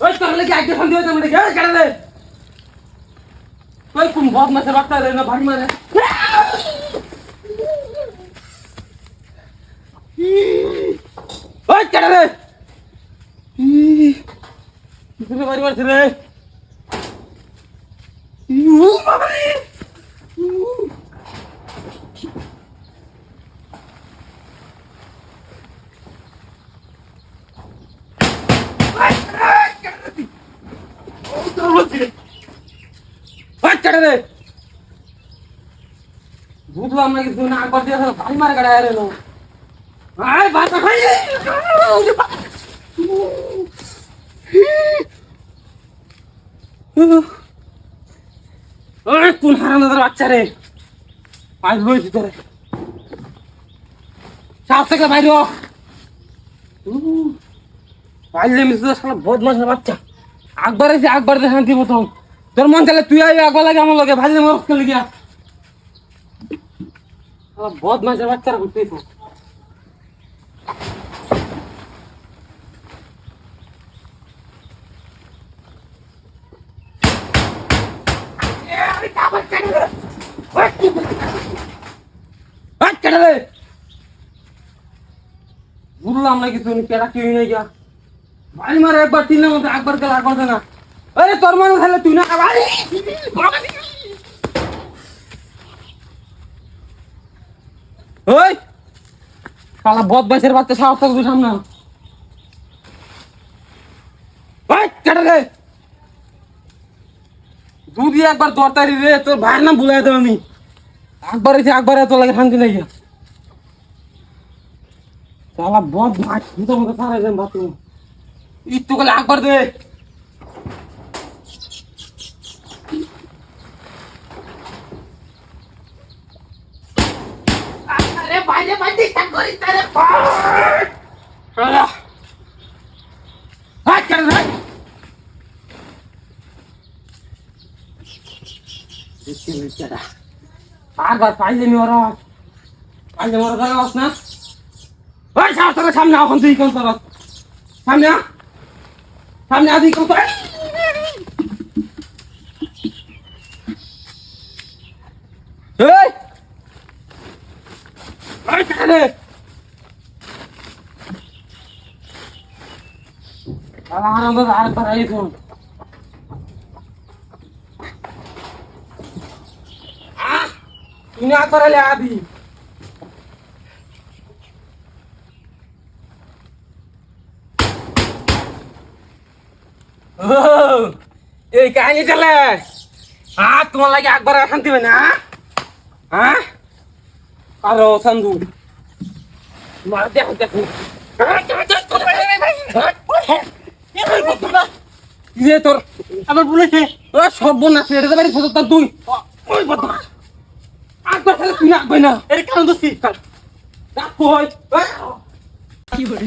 ওই তাহলে কি আগে সন্দেহ হয়েছে আমাদের গেলে কেটে দে তুই কোন বদ মাছের বাচ্চা রে না ভারী মারে ওই কেটে দে কিসে বাড়ি মারছে রে ইউ বাবা রে কেটে দে বুঝলাম না কিছু না একবার দিয়ে ভারী মারে কাটা রে লো আয় বাচ্চা খাই ওই কোন বাচ্চা রে? আজ বইছি তোরে সাপ থেকে বাইরে। পাইলে বাচ্চা। আকবার এসে আকবার তোর মন চাইলে তুই আই লাগে আমার লগে। ভাইলে চলে গিয়া বদমাসের বাচ্চারা ঘুরতেইছে কেটে দে বুঝলাম না কিছু কেটা কেউ নেই গিয়া। ভাই মারে একবার তিনের মধ্যে একবার গেল একবার দে না। আরে, তোর মনে তাহলে তুই না ভাই ওই শালা বদমাইশের বাচ্চা সাহস থাকবে সামনে। ওই, কেটে দে। দুধি একবার তরতারি রে, তোর ভাইয়ের নাম ভুলাই দেব আমি। একবার এসে একবার এত লাগে শান্তি নাই গিয়া শালা বদমাইশ দুটো মতো সারা যান ভাবতে একটু করে একবার দে। আরে বাইরে বাইরে কাট করিস তারে আহ হাত কেন রে? বারবার পাইলে নি ওরা। পাইলে ওরা গাছ না? ওই সাহস তোর সামনে, এখন তুই কোন তোর সামনে, আ। সামনে আদি কোন তোর এই! এই কেন আলা আর করাই তো তুই না করালে আদি ও, এই কাহিনী চলে হ্যাঁ তোমার লাগে একবার শান্তি হবে না? হ্যাঁ আরও সন্ধু দেখো দেখো। ইয়ে তোর, আমার বলেছে ও, সব বোনা ছেড়ে দেবে ছোট, তোর তুই ওই তুই না না। বুঝে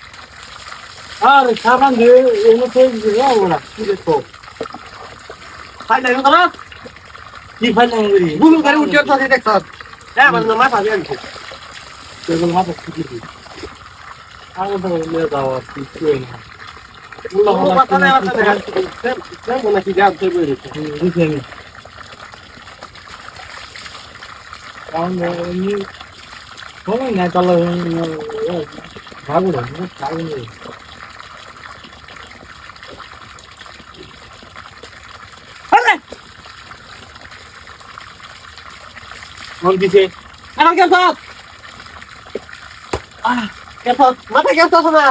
আর সাবান দিয়ে এনে তেল দিয়ে ওরা কি দেখো খাই নাই না কি ফাইল আঙ্গুরি বুলু গাড়ি উঠে তো দেখ। সব হ্যাঁ মানে মাথা দিয়ে আনছে। তেল মাথা কি দিছি আগে তো নিয়ে যাও আর কি তুই না উল্লা বুলু মাথা নেই মাথা দেখ তেল না কি গাছ থেকে বেরিয়েছে বুঝলি আমি কারণ এমনি সময় না চলো ভাগো না ভাগো না আরে কোন দিছে। কেন কেতো মাথা কেতো না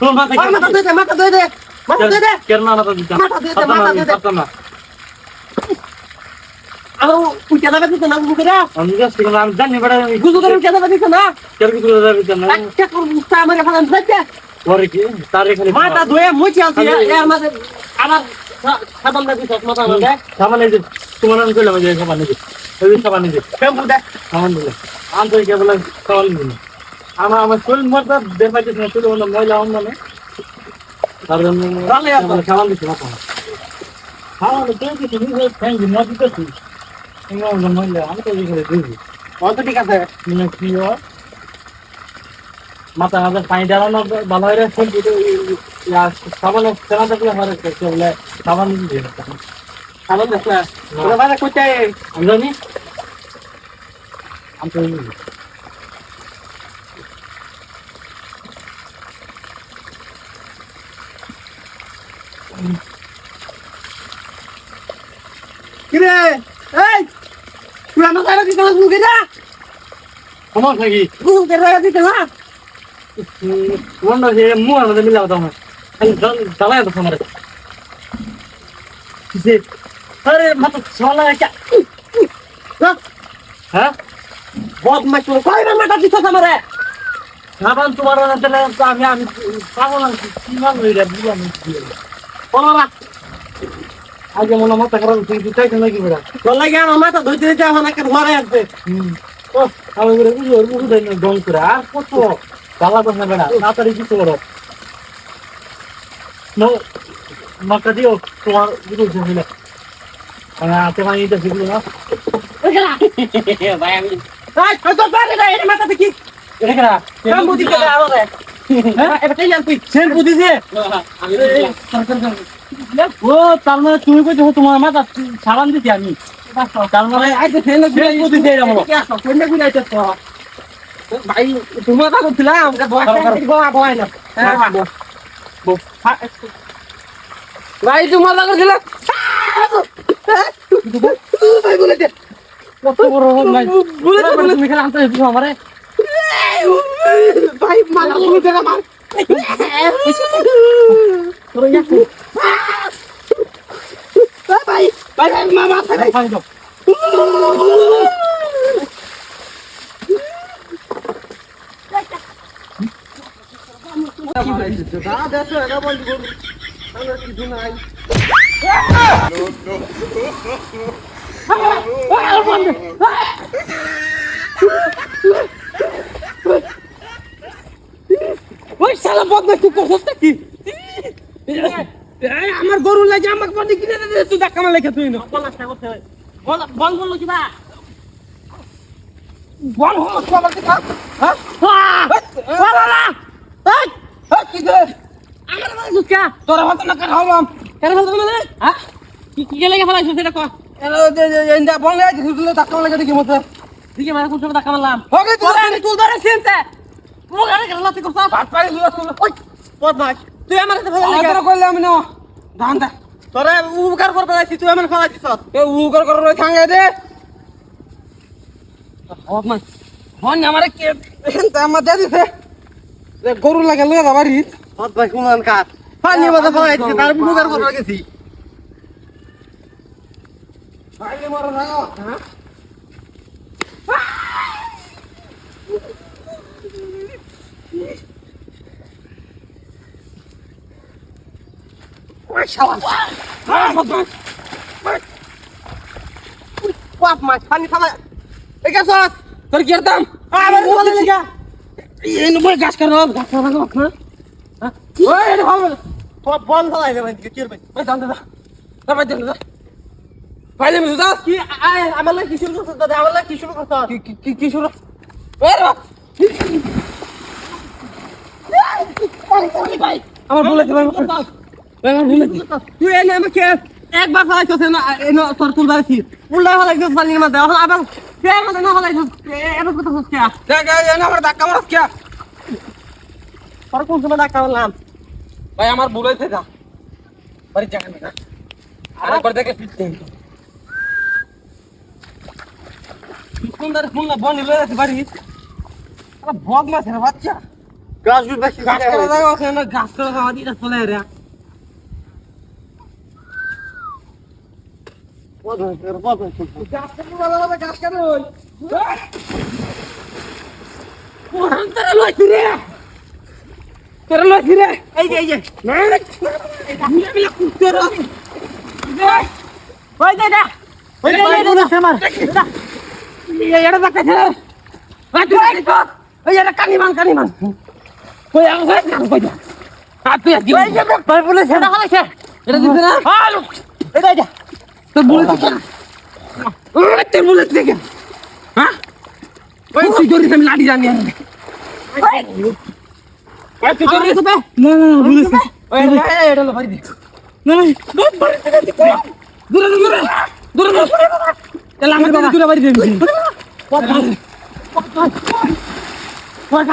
তোর মাথা মাথা দে মাথা দে মাথা দে। কেন না মাথা দিতাম মাথা দে, মাথা দে। পারতাম না। আর উঠে যাবে দিতে না মুখে রে। আমি জাস্ট আমি জানি বেড়া গুজু করে উঠে যাবে দিতে না? কেন করে জানা আমার এখানে ধরতে পরে কি? তারে খালি মাথা ধুয়ে মুছে আছি। এর মাঝে আবার সাবান না দিছ মাথা মাঝে সাবান এই যে তোমার আমি কইলাম যে সাবান এই এই সাবান যে শ্যাম্পু দে সাবান দিলে আন্তরিক বলে সাবান দিলে আমার আমার শরীর মরটা বের পাইতেছে না শরীর অন্য ময়লা অন্য না তার জন্য। সাবান দিচ্ছে মাথা সাবান তুই কিছু নিজে থ্যাংক ইউ মত দিতেছি। ময়লা আমি তো করে দিবি অত ঠিক আছে। মানে কি হয় মাথা মাথা পানি ডালানো ভালো হয় রে সাবান সেনা থাকলে আমার বলে সাবান দিয়ে সাবান দেখ না। ওরা বাজে কইতে আমি জানি। আমি তো জানি। কি রে এই তুই আমার সারা দিতে না মুখে যা। সমস্যা কি মুখে সারা দিতে না মনে হচ্ছে মুখ আমাদের মিলাও তো আমার। খালি জ্বালায় তো আমার। কিসে? আরে মাথা চলা হ্যাঁ? বদমাশ করে কয়বার মাথা দিছ আমারে? সাবান তোমার দিলে তো আমি আমি পাগল আমি কি মান হই রে বুঝলাম বলবা আগে মনে মাথা খারাপ তুই তুই চাইছ নাকি বেড়া? তোর লাগে আমার মাথা ধুইতে দিতে এখন একটা ঘরে আসবে। আমি করে বুঝি ওর মুখ দেয় না দম করে। আর কত? গালা কথা না বেড়া তাড়াতাড়ি কিছু করো। নো মাকা দিও তোমার বুঝো ছিল আমি হাতে মানি এটা শিখলো না? ভাই আমি এই কত পারে না এটা কাম বুদ্ধি হ্যাঁ? তুমি কইছো তোমার মাথা সাবান দিছি আমি। তার মানে ভাই তোমার কথা বয় না। হ্যাঁ ভাই তোমার কথা কত বড় হল নাই বলে বলে দে। তুমি খালি আনতে দিছো আমারে। ভাই মালা বলে দে আমার তোর ইয়া ভাই ভাই ভাই মামা ভাই পানি দাও ওই শালা বদমাশ তুই করছিস নাকি আমার গরু লাগে আমাকে বডি কিনে দে তুই ধাক্কা মারলে তুই বল বল বল বল কি বা বল হলো সবার কি থাক হ্যাঁ বল না এই কি করে আমার মানে সুস্কা তোর হাত না মানে হ্যাঁ কি কি গেলে ফেলাইছ সেটা কো এলো যে যে ইন্দা বল না তুই ধাক্কা মারলে দেখি মত দিকে মানে কোন সময় ধাক্কা মারলাম। ওকে তুই আমি তুই ধরে সিনতে। মুখ আরে গেল তুই কথা ভাত পারি তুই ওই বদমাশ। তুই আমার সাথে ফেলা লাগা কইলে আমি না ধান দা। তোরে উপকার করতে যাইছি তুই আমার ফেলা দিছস। এ উপকার করার ওই খাঙ্গে দে। বদমাশ। হন আমারে কে এনতে আমার দে দিছে। গরু লাগে লয়ে যাবারি বদমাশ কোন কাজ পানি মতো ফেলা দিছে তার উপকার করতে গেছি। ভাইলে মরে মাছ পানি ফেলা এই গেছস তোর কি দাম আবার বলে লাগা এই নয় গাছ কার গাছ কার হ্যাঁ ওই এটা তো বল ফেলাই দেবে কি কি ভাই ভাই দাম দাদা না ভাই দাম দাদা ভাই আমি দাস কি আয় আমার লাগি কি শুরু করছ দাদা আমার লাগি কি শুরু করছ কি কি কি শুরু ওরে বাপ ভাই আমার বলে ভাই তুই এনে আমাকে একবার ফেলাইছিস না এনে তোর তুল দাঁড়িয়েছি উল্টা ফেলাইছিস পানির মধ্যে এখন আবার ফের মধ্যে না ফেলাইছিস এবার কথা হচ্ছে দেখ এনে আমার ধাক্কা মারছ কে? তোর কোন সময় ধাক্কা মারলাম? ভাই আমার ভুল হয়েছে যা। বাড়ি জায়গা না আরেকবার দেখে সুন্দর ফোন না বন্ধ হয়ে যাচ্ছে বাড়ি শালা বদমাশের বাচ্চা গাছগুলো বেশি গাছ কাটা জায়গা আছে না গাছ কাটা জায়গা দিয়ে চলে রে ওই ওখান রে রে রে রে দে দে ওই দে দে দে আমার এটা দেখা ছে রাখি রাখি তো ওই এটা কানি মান কানি মান। ওই কই আর তুই আজকে ওই যে ভাই বলে সেটা হলাইছে। এটা দিবি না? হালো এটা তোর বলে দিকে ওই তোর বলে দিকে হ্যাঁ? ওই তুই জোরে আমি লাঠি জানি আমি ওই। তুই জোরে। তো না না না বলে ওই এটা লো বাড়ি দে। না না দূরে দূরে দূরে দূরে। তাহলে আমার বাবা দূরে বাড়ি দে কত কত কত